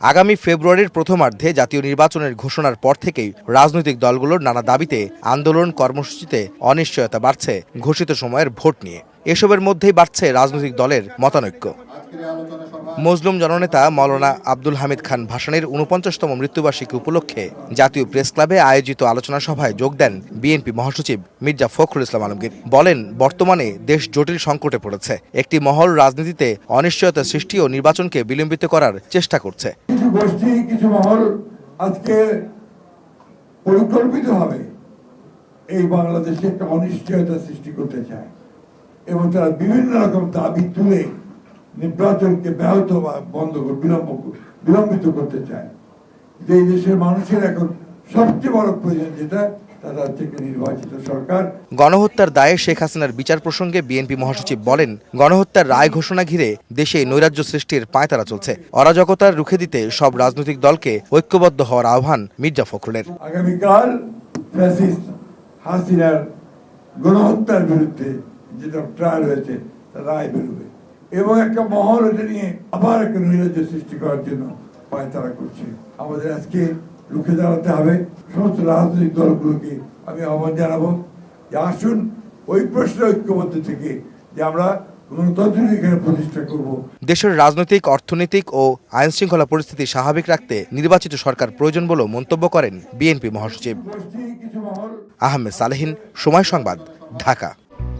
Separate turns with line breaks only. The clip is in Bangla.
আগামী ফেব্রুয়ারির প্রথমার্ধে জাতীয় নির্বাচনের ঘোষণার পর থেকেই রাজনৈতিক দলগুলোর নানা দাবিতে আন্দোলন কর্মসূচিতে অনিশ্চয়তা বাড়ছে ঘোষিত সময়ের ভোট নিয়ে। এসবের মধ্যেই বাড়ছে রাজনৈতিক দলের মতানৈক্য। মজলুম জননেতা মৌলানা আব্দুল হামিদ খান ভাসানীর উনপঞ্চাশতম মৃত্যুবার্ষিকী উপলক্ষে জাতীয় প্রেস ক্লাবে আয়োজিত আলোচনা সভায় যোগ দেন বিএনপি মহাসচিব মির্জা ফখরুল ইসলাম আলমগীর। বলেন, বর্তমানে দেশ জটিল সংকটে পড়েছে। একটি মহল রাজনীতিতে অনিশ্চয়তা সৃষ্টি ও নির্বাচনকে বিলম্বিত করার চেষ্টা করছে।
কিছু গোষ্ঠী কিছু মহল আজকে এই বাংলাদেশে একটা অনিশ্চয়তা সৃষ্টি করতে চায়। এবং তারা বিভিন্ন রকম দাবি তুলে নির্বাচনকে ব্যাহত বা বন্ধ বিলম্ব বিলম্বিত করতে চায়। এই দেশের মানুষের এখন সবচেয়ে বড় প্রয়োজন যেটা
গণহত্যার দায়ে শেখ হাসিনার বিচার প্রসঙ্গে বিএনপি মহাসচিব বলেন গণহত্যার রায় ঘোষণা ঘিরে দেশে নৈরাজ্য সৃষ্টির পায়তারা চলছে। অরাজকতার রুখে দিতে সব রাজনৈতিক দলকে ঐক্যবদ্ধ হওয়ার আহ্বান মির্জা ফখরুলের।
আগামীকাল হাসিনার গণহত্যার বিরুদ্ধে যেটা ট্রায়াল হয়েছে তার রায় বেরোবে। এবং একটা মহল এটা নিয়ে আবার একটা নৈরাজ্য সৃষ্টি করার জন্য পায়তারা করছে। আমাদের আজকে রুখে দাঁড়াতে হবে। সমস্ত রাজনৈতিক দলগুলোকে আমি আহ্বান জানাব যে আসুন ওই প্রশ্নে ঐক্যবদ্ধ থেকে যে আমরা
দেশের রাজনৈতিক অর্থনৈতিক ও আইন শৃঙ্খলা পরিস্থিতি স্বাভাবিক রাখতে নির্বাচিত সরকার প্রয়োজন বলেও মন্তব্য করেন বিএনপি মহাসচিব। আহমেদ সালেহিন সময় সংবাদ ঢাকা।